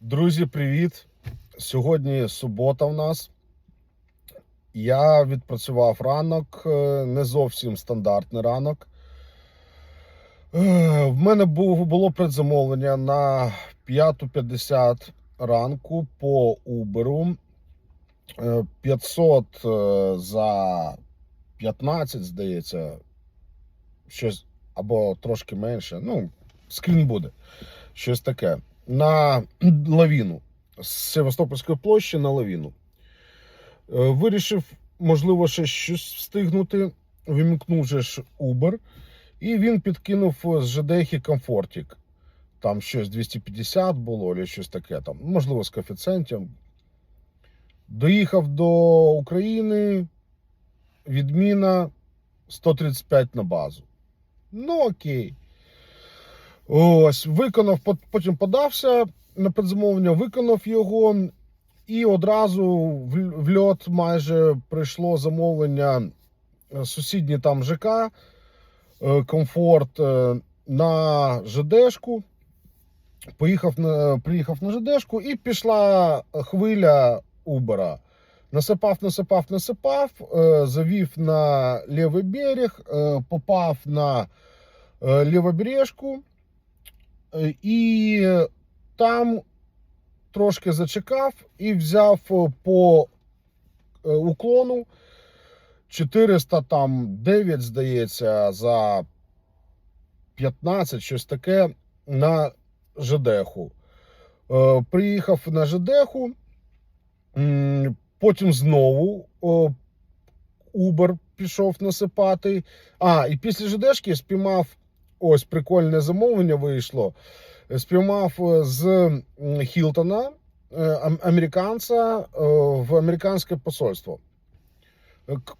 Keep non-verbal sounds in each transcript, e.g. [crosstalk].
Друзі, привіт! Сьогодні субота в нас. Я відпрацював ранок, е, не зовсім стандартний ранок. Е, В мене було предзамовлення на 5.50 ранку по Uber. Е, 500 е, за 15, здається, щось або трошки менше. Ну, скрін буде. Щось таке. На [clears throat] лавіну з Севастопольської площі на лавіну. Е, Вирішив, можливо, ще щось встигнути. Вимкнув же ж Uber, і він підкинув з ЖДХи комфортик. Там щось 250 було, або щось таке там, можливо, з коефіцієнтом. Доїхав до України. Відміна 135 на базу. Ну, окей. Ось, виконав, потім подався на предзамовлення, виконав його, і одразу в, льот майже прийшло замовлення е, сусідній там ЖК, е, комфорт е, на ЖДшку. Поїхав на, приїхав на ЖДшку і пішла хвиля Убера. Насипав, насипав, насипав, завів на лівий берег, попав на лівобережку. Е, І там трошки зачекав і взяв е, по е, уклону 409, здається, за 15, щось таке на ЖДХу. Е, Приїхав на ЖДХу, потім знову Uber пішов насипати. А, і після ЖДшки спіймав ось прикольне замовлення вийшло. Спіймав е, з Хілтона е, американця е, в американське посольство.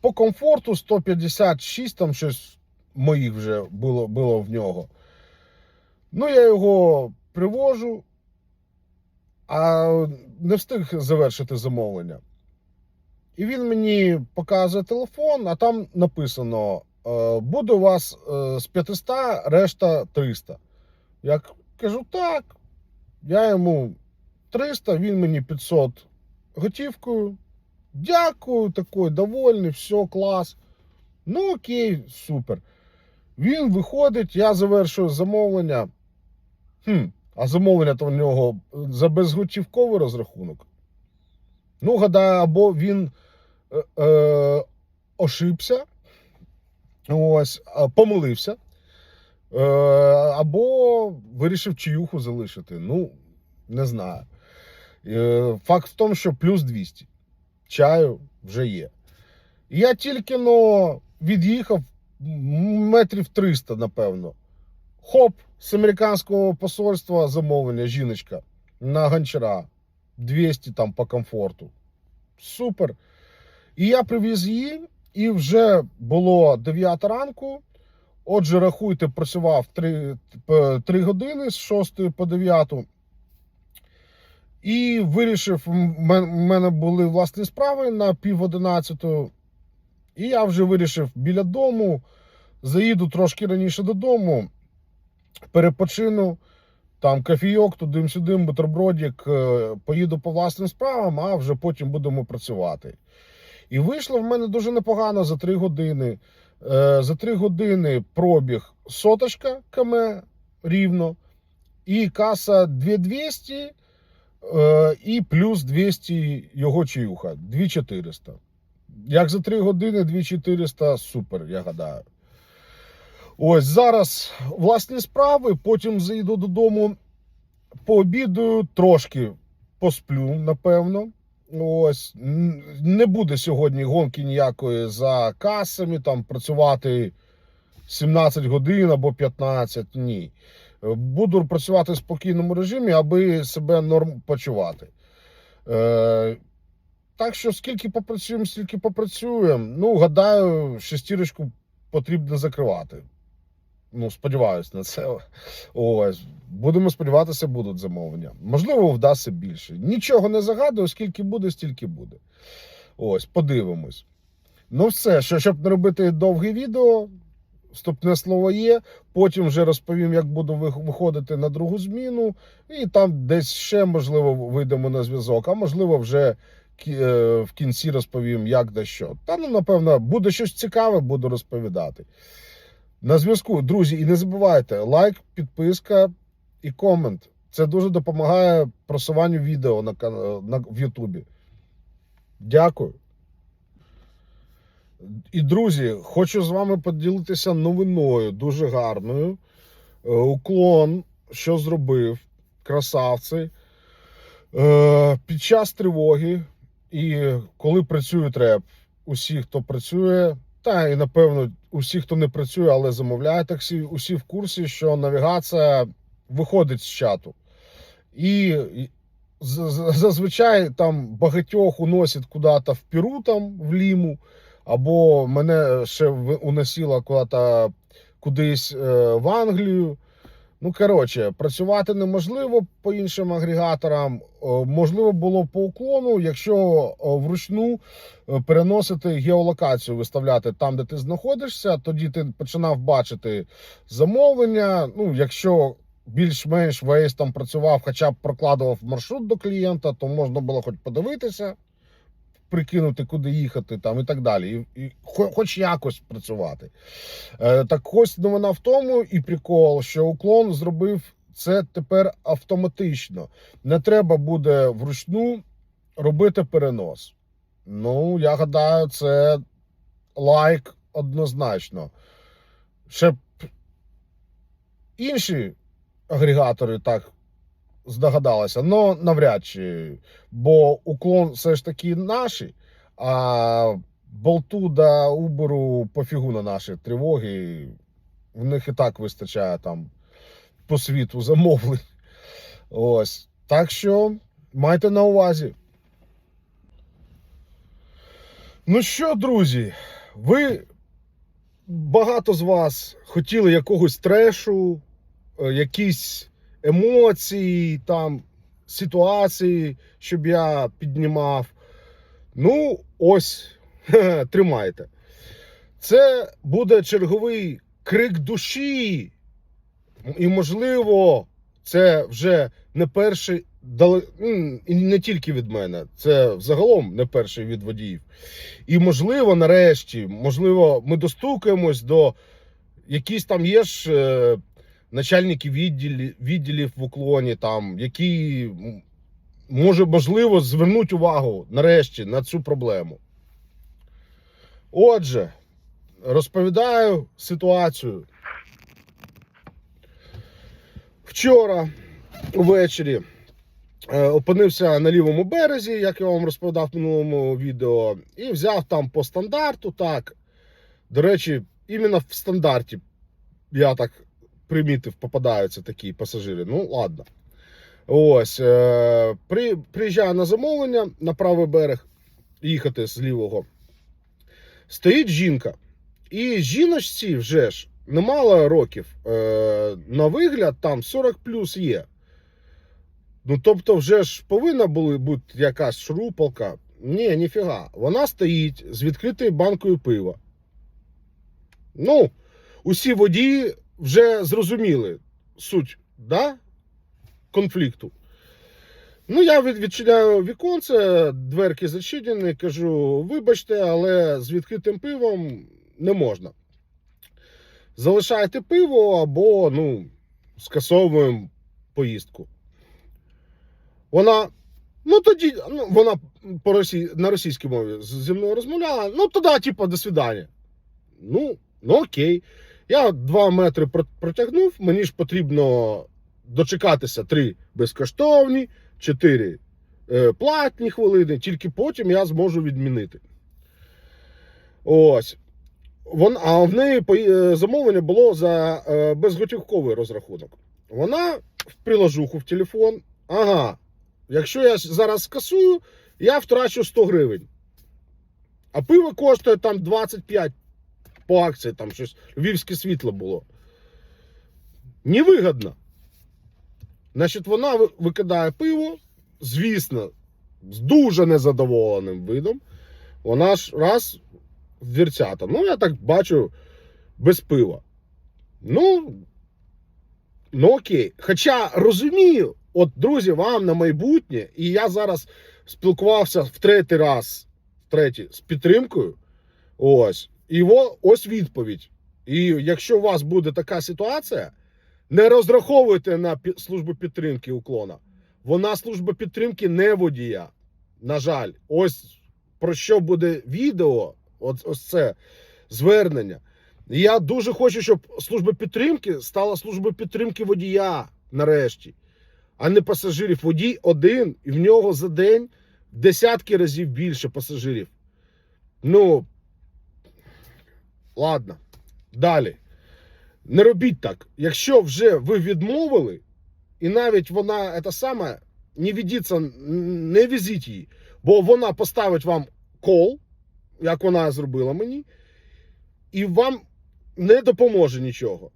По комфорту 156, там щось моїх вже було, було в нього. Ну, я його привожу, а не встиг завершити замовлення. І він мені показує телефон, а там написано: буде у вас е, з 500, решта 300. Я кажу, так. Я йому 300, він мені 500 готівкою. Дякую, такий довольний, все, клас. Ну, окей, супер. Він виходить, я завершую замовлення. Хм, а замовлення то в нього за безготівковий розрахунок. Ну, гадаю, або він е, е, ошибся, ось, помилився, е, або вирішив чаюху залишити. Ну, не знаю. Е, факт в тому, що плюс 200 чаю вже є. Я тільки но від'їхав метрів 300, напевно. Хоп, з американського посольства замовлення, жіночка на гончара. 200 там по комфорту. Супер. І я привіз її, і вже було 9 ранку. Отже, рахуйте, працював 3, 3 години з 6 по 9. І вирішив, в мене були власні справи на пів 11. І я вже вирішив біля дому. Заїду трошки раніше додому, перепочину, там кофійок, туди-сюди, бутербродик, е, поїду по власним справам, а вже потім будемо працювати. І вийшло в мене дуже непогано за 3 години. Е, За 3 години пробіг соточка км рівно, і каса 2200, е, і плюс 200 його чаюха, 2400. Як за 3 години 2400, супер, я гадаю. Ось зараз власні справи, потім заїду додому, пообідаю, трошки посплю, напевно. Ось не буде сьогодні гонки ніякої за касами, там працювати 17 годин або 15. Ні. Буду працювати в спокійному режимі, аби себе норм почувати. Е, так що скільки попрацюємо, стільки попрацюємо. Ну, гадаю, шестірочку потрібно закривати. Ну, сподіваюся на це. Ось. Будемо сподіватися, будуть замовлення. Можливо, вдасться більше. Нічого не загадую, скільки буде, стільки буде. Ось, подивимось. Ну, все, що, щоб не робити довге відео, вступне слово є. Потім вже розповім, як буду виходити на другу зміну, і там десь ще можливо вийдемо на зв'язок, а можливо, вже е, в кінці розповім, як да що. Та ну, напевно, буде щось цікаве, буду розповідати. На зв'язку, друзі, і не забувайте лайк, підписка і комент. Це дуже допомагає просуванню відео на, на, в Ютубі. Дякую. І друзі, хочу з вами поділитися новиною дуже гарною. Е, Уклон, що зробив, красавці. Е, Під час тривоги, і коли працює треп, усі, хто працює, та і напевно, усі, хто не працює, але замовляє таксі, усі в курсі, що навігація виходить з чату. І зазвичай там багатьох уносять куди-то в Перу, там, в Ліму, або мене ще уносило куди-то кудись е, в Англію. Ну, коротше, працювати неможливо по іншим агрегаторам. Можливо було по уклону, якщо вручну е, переносити геолокацію, виставляти там, де ти знаходишся, тоді ти починав бачити замовлення. Ну, якщо більш-менш Waze там працював, хоча б прокладував маршрут до клієнта, то можна було хоч подивитися, прикинути, куди їхати, там і так далі. І, і хоч якось працювати. Е, так ось новина в тому і прикол, що уклон зробив це тепер автоматично. Не треба буде вручну робити перенос. Ну, я гадаю, це лайк однозначно. Ще б інші агрегатори так здогадалися, але навряд чи. Бо уклон все ж таки наші, а болту да Уберу пофігу на наші тривоги. В них і так вистачає там по світу замовлень. Ось. Так що майте на увазі. Ну що, друзі, ви багато з вас хотіли якогось трешу, е, якісь емоції, там, ситуації, щоб я піднімав. Ну, ось, [laughs] тримайте. Це буде черговий крик душі. І, можливо, це вже не перший, і не тільки від мене, це взагалом не перший від водіїв. І, можливо, нарешті, можливо, ми достукаємось до якісь там є ж е, начальники відділів, відділів в уклоні, там, які може, можливо, звернуть увагу нарешті на цю проблему. Отже, розповідаю ситуацію. Вчора ввечері е, опинився на лівому березі, як я вам розповідав в минулому відео, і взяв там по стандарту. Так, до речі, іменно в стандарті я так примітив, попадаються такі пасажири. Ну, ладно. Ось, е, при, приїжджаю на замовлення на правий берег, їхати з лівого. Стоїть жінка. І жіночці вже ж немало років. Е, на вигляд там 40 плюс є. Ну, тобто, вже ж повинна була бути якась шрупалка. Ні, ніфіга. Вона стоїть з відкритою банкою пива. Ну, усі водії вже зрозуміли суть да? конфлікту. Ну, я відчиняю віконце, дверки зачинені, кажу: вибачте, але з відкритим пивом не можна. Залишайте пиво або ну, скасовуємо поїздку. Вона. Ну тоді ну, вона по росі... на російській мові зі мною розмовляла. Ну, тоді, типу, до свидання. Ну, ну окей. Я два метри протягнув. Мені ж потрібно дочекатися три безкоштовні, чотири е, платні хвилини, тільки потім я зможу відмінити. Ось. Вон, а в неї е, замовлення було за е, безготівковий розрахунок. Вона в приложуху в телефон. Ага. Якщо я зараз скасую, я втрачу 100 гривень. А пиво коштує там 25 по акції, там щось львівське світло було. Невигідно. Значить, вона викидає пиво, звісно, з дуже незадоволеним видом. Вона ж раз в дверцята. Ну, я так бачу без пива. Ну, ну окей. Хоча розумію, от, друзі, вам на майбутнє, і я зараз спілкувався в третій раз, втретє, з підтримкою. Ось. І ось відповідь. І якщо у вас буде така ситуація, не розраховуйте на службу підтримки уклона. Вона служба підтримки не водія. На жаль, ось про що буде відео, от, ось це звернення. Я дуже хочу, щоб служба підтримки стала службою підтримки водія нарешті, а не пасажирів. Водій один, і в нього за день десятки разів більше пасажирів. Ну, ладно. Далі. Не робіть так. Якщо вже ви відмовили, і навіть вона це саме, не ведіться, не везіть її, бо вона поставить вам кол, як вона зробила мені, і вам не допоможе нічого.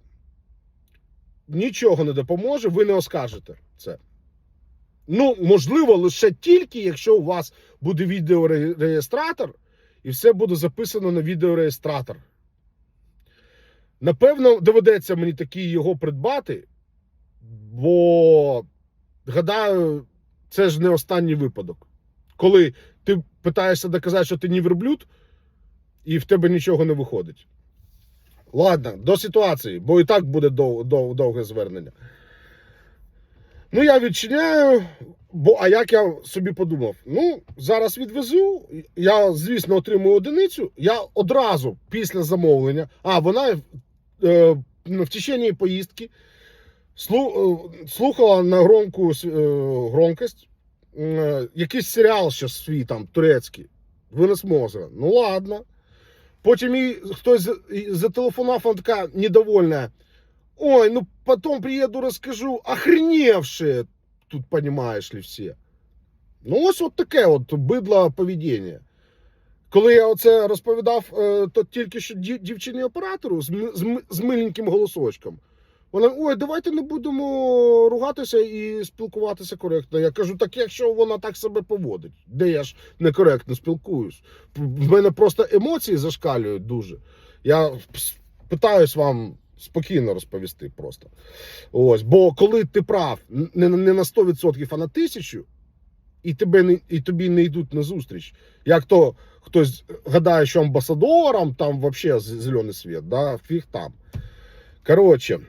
Нічого не допоможе, ви не оскаржите це. Ну, можливо, лише тільки, якщо у вас буде відеореєстратор, і все буде записано на відеореєстратор. Напевно, доведеться мені такий його придбати, бо, гадаю, це ж не останній випадок. Коли ти питаєшся доказати, що ти не верблюд, і в тебе нічого не виходить. Ладно, до ситуації, бо і так буде дов, дов, довге звернення. Ну, я відчиняю, бо а як я собі подумав? Ну, зараз відвезу. Я, звісно, отримую одиницю. Я одразу після замовлення, а вона в течение поїздки слу, е, слухала на громку е, громкость е, якийсь серіал ще свій там турецький. Винес мозга. Ну ладно. Потім їй хтось зателефонував, вона така недовольна. Ой, ну потом приеду, расскажу. Охреневшие тут, понимаешь ли, всі. Ну, ось от таке от бидло поведіння. Коли я оце розповідав, е, то тільки що дівчині оператору з, миленьким голосочком. Вона, ой, давайте не будемо ругатися і спілкуватися коректно. Я кажу, так якщо вона так себе поводить, де я ж некоректно спілкуюсь. В мене просто емоції зашкалюють дуже. Я питаюсь вам спокійно розповісти просто. Ось, бо коли ти прав не, не на 100%, а на 1000, і, тебе не, і тобі не йдуть на зустріч, як то хтось гадає, що амбасадором там взагалі зелений світ, да? фіг там. Коротше,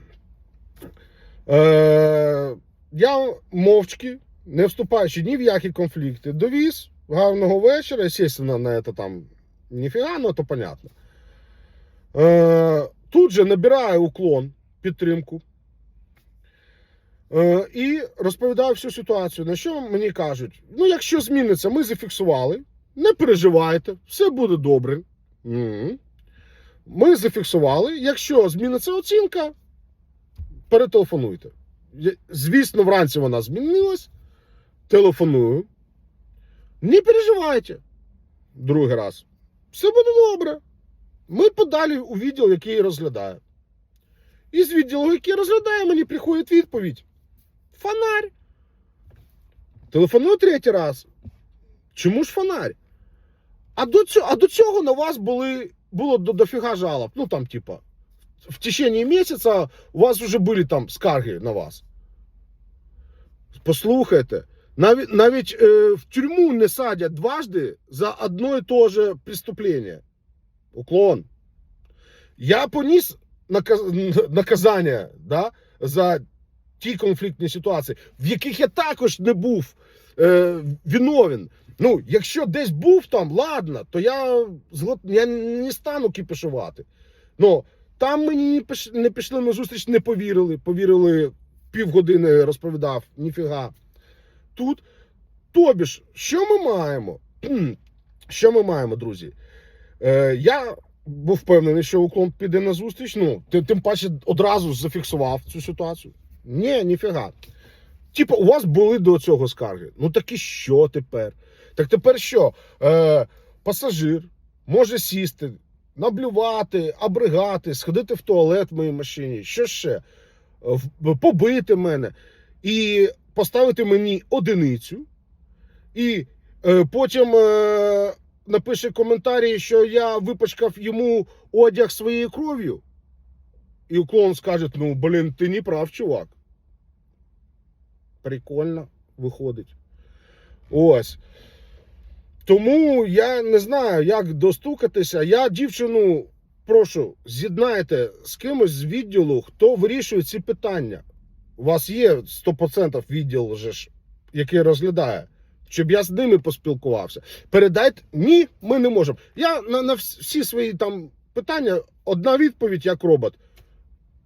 е, я мовчки, не вступаючи ні в які конфлікти, довіз гарного вечора, естественно, на це там ніфіга, ну то понятно. Е, тут же набираю уклон, підтримку. Е, і розповідаю всю ситуацію. На що мені кажуть: ну, якщо зміниться, ми зафіксували, не переживайте, все буде добре. Ми зафіксували. Якщо зміниться оцінка, перетелефонуйте. Звісно, вранці вона змінилась. Телефоную. Не переживайте. Другий раз. Все буде добре. Ми подалі у відділ, який розглядає. І з відділу, який розглядає, мені приходить відповідь. Фонарь. Телефоную третій раз. Чому ж фонарь? А до цього, а до цього на вас були, було до, дофіга жалоб. Ну там, типа, в течение місяця у вас вже були там скарги на вас. Послухайте, навіть, навіть е, в тюрму не садять дважди за одно і те же преступлення. Уклон. Я поніс наказ- наказання да, за ті конфліктні ситуації, в яких я також не був е, виновен. Ну, якщо десь був там, ладно, то я, я не стану кипішувати. Ну, там мені не пішли на зустріч, не повірили. Повірили півгодини розповідав, ніфіга. Тут, тобі ж, що ми маємо? [clears throat] Що ми маємо, друзі? Е, я був впевнений, що уклон піде на зустріч. Ну, тим паче одразу зафіксував цю ситуацію. Ні, ніфіга. Типу, у вас були до цього скарги. Ну так і що тепер? Так тепер що? Е, пасажир може сісти, наблювати, обригати, сходити в туалет в моїй машині. Що ще? Побити мене і поставити мені одиницю. І е, потім е, напише коментарі, що я випачкав йому одяг своєю кров'ю. і уклон скаже: ну, блін, ти не прав, чувак. Прикольно виходить. Ось. Тому я не знаю, як достукатися. Я дівчину прошу, з'єднайте з кимось з відділу, хто вирішує ці питання. У вас є 100% відділ, же ж, який розглядає, щоб я з ними поспілкувався. Передайте, ні, ми не можемо. Я на, на всі свої там питання одна відповідь як робот.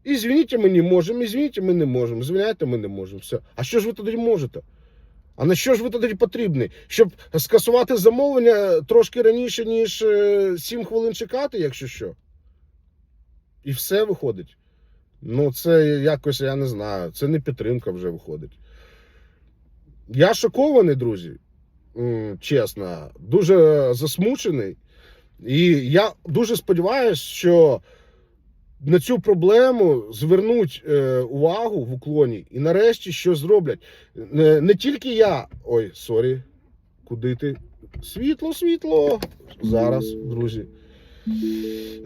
І звініть, ми не можемо, і звініть, ми не можемо. Звіняйте, ми не можемо. Все. А що ж ви тоді можете? А на що ж ви тоді потрібні? Щоб скасувати замовлення трошки раніше, ніж е, 7 хвилин чекати, якщо що? І все виходить. Ну, це якось, я не знаю, це не підтримка вже виходить. Я шокований, друзі. Чесно, дуже засмучений. І я дуже сподіваюся, що на цю проблему звернуть е, увагу в уклоні і нарешті щось зроблять. Не, не тільки я. Ой, сорі, куди ти? Світло, світло. Зараз, друзі.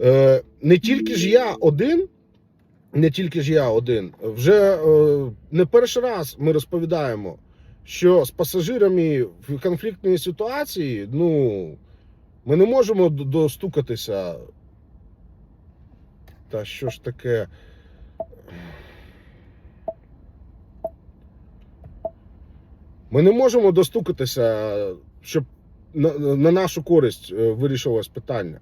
Е, не тільки ж я один, не тільки ж я один. Вже е, не перший раз ми розповідаємо, що з пасажирами в конфліктній ситуації, ну, ми не можемо достукатися. Та що ж таке? Ми не можемо достукатися, щоб на, на нашу користь е, вирішилось питання.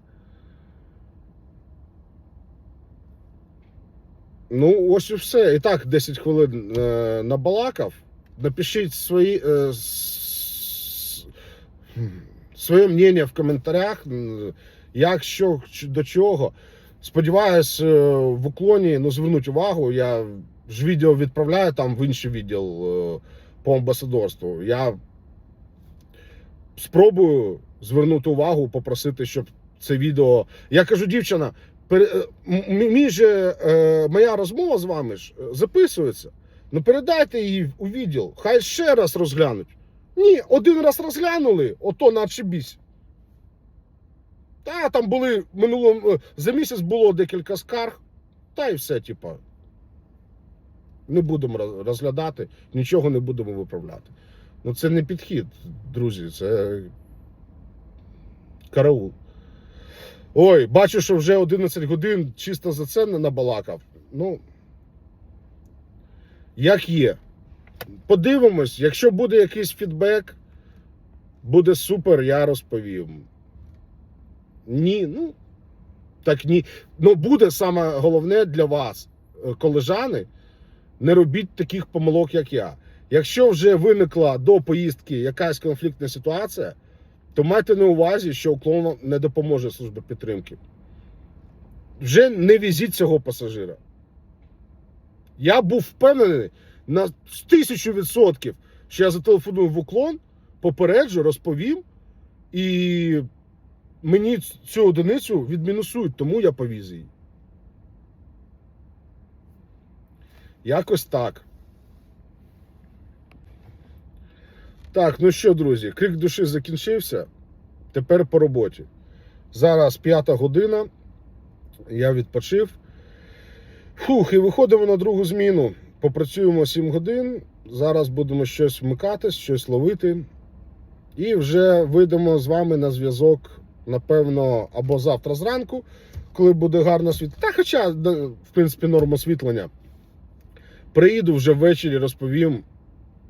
Ну, ось і все. І так, 10 хвилин е, набалакав. Напишіть свої, е, с- своє мнення в коментарях, як, що, до чого. Сподіваюсь, е, в уклоні ну, звернуть увагу. Я ж відео відправляю там в інший відділ е, по амбасадорству. Я спробую звернути увагу, попросити, щоб це відео. Я кажу, дівчина, е, мій же, моя розмова з вами ж записується. Ну передайте її у відділ, хай ще раз розглянуть. Ні, один раз розглянули, ото наче бісь. Та там були минулого е, за місяць було декілька скарг, та й все, типа. Не будемо розглядати, нічого не будемо виправляти. Ну це не підхід, друзі, це караул. Ой, бачу, що вже 11 годин чисто за це не набалакав. Ну, як є. Подивимось, якщо буде якийсь фідбек, буде супер, я розповім. Ні, ну, так ні. Ну, буде саме головне для вас, е, колежани, не робіть таких помилок, як я. Якщо вже виникла до поїздки якась конфліктна ситуація, то майте на увазі, що уклон не допоможе служба підтримки. Вже не візіть цього пасажира. Я був впевнений на тисячу відсотків, що я зателефоную в уклон, попереджу, розповім, і мені цю одиницю відмінусують, тому я повіз її. Якось так. Так, ну що, друзі, крик душі закінчився. Тепер по роботі. Зараз п'ята година. Я відпочив. Фух, і виходимо на другу зміну. Попрацюємо 7 годин. Зараз будемо щось вмикати, щось ловити. І вже вийдемо з вами на зв'язок, напевно, або завтра зранку, коли буде гарно світло. Та хоча, в принципі, норм освітлення. Приїду вже ввечері, розповім,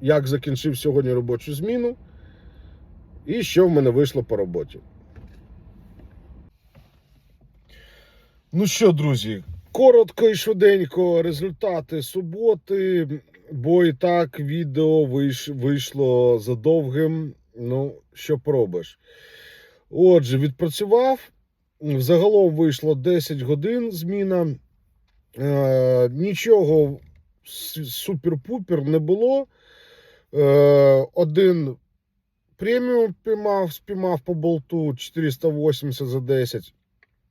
як закінчив сьогодні робочу зміну і що в мене вийшло по роботі. Ну що, друзі, коротко і швиденько результати суботи, бо і так відео вийш- вийшло задовгим. Ну, що поробиш. Отже, відпрацював. Загалом вийшло 10 годин зміна. Е, нічого супер-пупер не було. Е, один преміум піймав, спіймав по болту 480 за 10,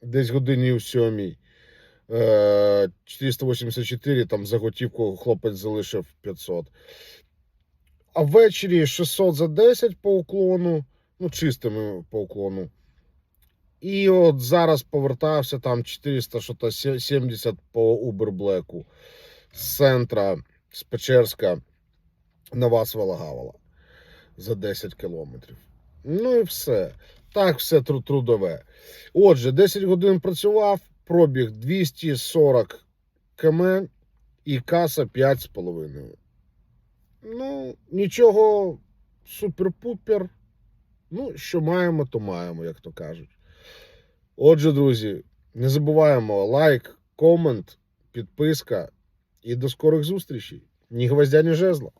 десь годині у сьомій. Е, 484 там за готівку хлопець залишив 500. А ввечері 600 за 10 по уклону, ну, чистими по уклону. І от зараз повертався там 400 що то 70 по Black з центра, з Печерська на вас Вологавала за 10 кілометрів. Ну і все. Так, все трудове. Отже, 10 годин працював, пробіг 240 км і каса 5,5. Ну, нічого супер-пупер. Ну, що маємо, то маємо, як то кажуть. Отже, друзі, не забуваємо лайк, комент, підписка і до скорих зустрічей. Ні гвоздя, ні жезла.